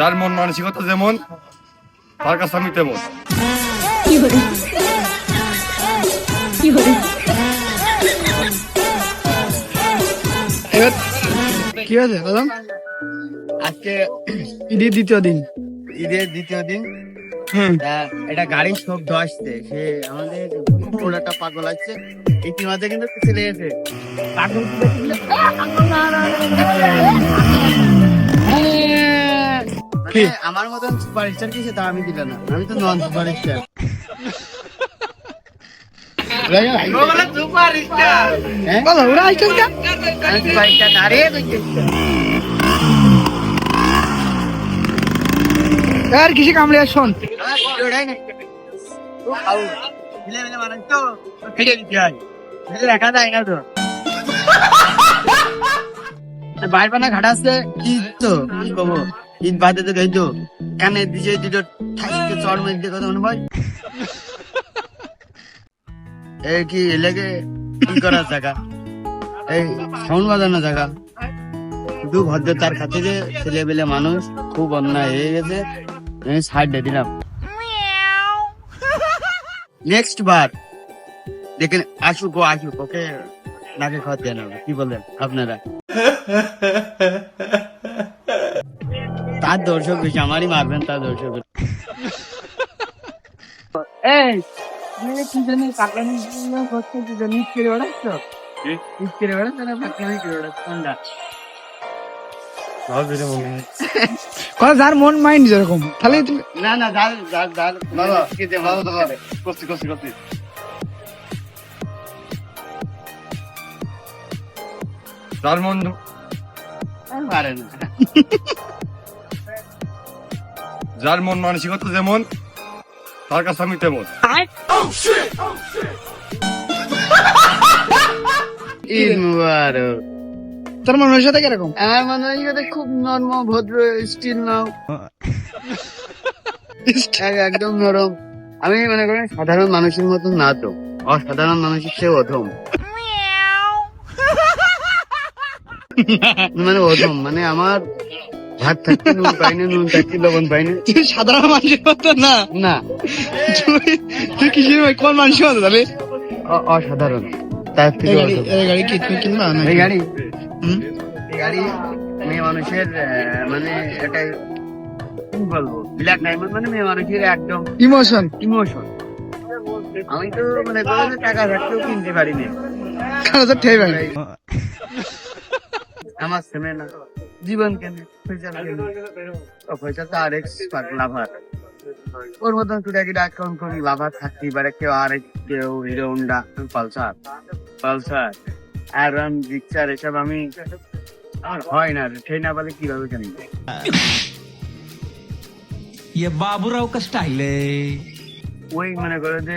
যার মন মানসিকতা যেমন তার কাছে আমি তেমন। কি আছে বললাম আজকে ঈদের দ্বিতীয় দিন। ঈদের দ্বিতীয় দিন। এটা গাড়ির শব্দ আসছে সে আমাদের পোলাটা পাগল আসছে ইতিমধ্যে কিন্তু ছেলে গেছে পাগল মানে আমার মতন সুপারস্টার কিসে তা আমি দিলাম না। আমি তো নন সুপারস্টার। হ্যাঁ? কা আর কিসে কামড়ে শোন। দেখা যায় না তো। বাইর পানা ঘাটাচ্ছে ঈদ তো কি কব? ঈদ বাদে তো গেছো কানে দিছে দুটো ঠাইকে চড় মেরে দিয়ে কথা ভাই। এই কি এলাকে কি করার জায়গা? এই সাউন্ড বাজানোর জায়গা। শুধু ভদ্রতার খাতিরে ছেলে পেলে মানুষ খুব অন্যায় হয়ে গেছে। আমি সাইড দিয়ে দিলাম। নেক্সট বার। দেখেন, আসুক ও আসুক, ওকে নাকে খাওয়াতে কি বলেন আপনারা? দর্শক বেশি আমারই মারবেন তার দর্শক এই তুমি কি জানি কাকলানি করছ কি জানি করে বেড়াচ্ছ? করে বেড়াচ্ছ না কাকলানি করে বেড়াচ্ছ? কোনটা? কথা যার মন মাইন্ড যেরকম তাহলে তুমি না না ডাল ডাল ডাল না না ভালো তো করে করছি যার মন পারে না। যার মন মানসিকতা যেমন তার কাছে আমি তেমন। ঈদ মুবারক। তোর মনের সাথে কীরকম? আমার মনে হয় খুব নরম ভদ্র স্টিল নাও। একদম নরম। আমি মনে করি সাধারণ মানুষের মতন না তো অসাধারণ মানুষের চেয়ে অধম। মানে অধম মানে আমার ভাত থাকতে নুন পাইনি নুন থাকতে লবণ পাইনি। তুই সাধারণ মানুষের মতো না। না। তুই তুই কিসের ভাই? কোন মানুষের মতো তাহলে? অসাধারণ। তার থেকে গাড়ি অধম। এই গাড়ি কি তুমি কিনবা না এই গাড়ি? এই গাড়ি মেয়ে মানুষের মানে এটা কি বলব? ব্ল্যাক ডায়মন্ড মানে মেয়ে মানুষের একদম ইমোশন ইমোশন আমি তো মানে টাকা থাকতেও কিনতে পারি না তো ঠেই ভাই আমার সেমে না। জীবন কেন ফয়সাল কেন ও ফয়সাল তো আর এক্স লাভার ওর মতন টুটাকি ডাকাউন্ট করি লাভার থাকতে পারে কেউ আর কেউ হিরো হোন্ডা পালসার পালসার আর জিক্সার এসব আমি আর হয় না সেই না পালে কিভাবে জানি ये बाबूराव का स्टाइल है ওই মনে করো যে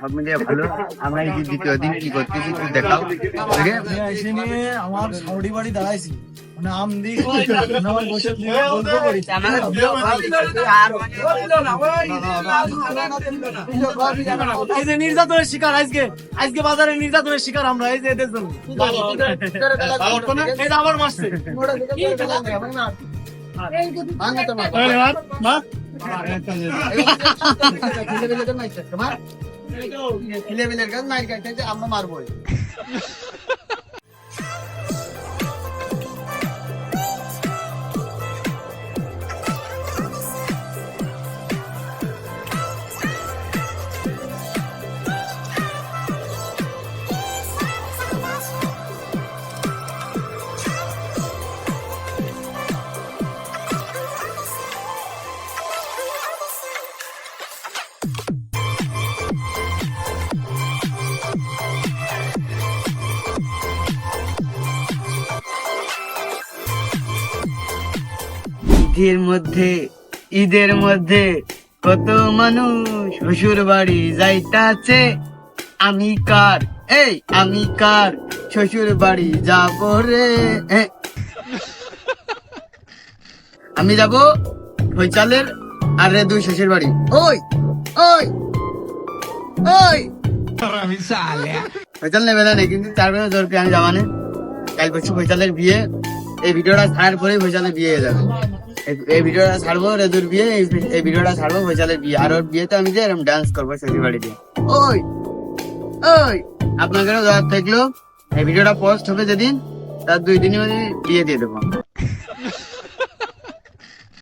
সব মিলিয়ে ভালো। আমরা এই দ্বিতীয় দিন কি করতেছি একটু দেখাও। দেখে? এসে নিয়ে আমার সাউডি বাড়ি দাঁড়াইছি। মানে দি আমার বসে গল্প করি। এই যে নির্যাতনের শিকার আজকে আজকে বাজারে নির্যাতনের শিকার আমরা এই যে এদের জন্য। এই যে আমার মারছে। আমরা মারবো ঈদের মধ্যে ঈদের মধ্যে কত মানুষ শ্বশুর বাড়ি যাইতাছে। আমি কার? এই আমি কার? শ্বশুর বাড়ি যাব রে। আমি যাব ফৈচালের আর রে দুই শ্বশুর বাড়ি। ওই ওই ওই। ফৈচাল নেবে না কিন্তু তার মানে দরকার আমি যাবানে কাল করছি ফৈচালের বিয়ে। এই ভিডিওটা ছাড়ার পরেই ফৈচালের বিয়ে হয়ে যাবে। এই- ভিডিওটা ছাড়বো রেদুর বিয়ে এই- ভিডিওটা ছাড়বো ফয়সালের বিয়ে। আর ওর বিয়েতে আমি যে এরকম ডান্স করব শ্বশুর বাড়িতে। ওই ওই। আপনাদেরও দেওয়ার থাকল এই ভিডিওটা পোস্ট হবে যেদিন তার দুই মধ্যে বিয়ে দিয়ে দেবো।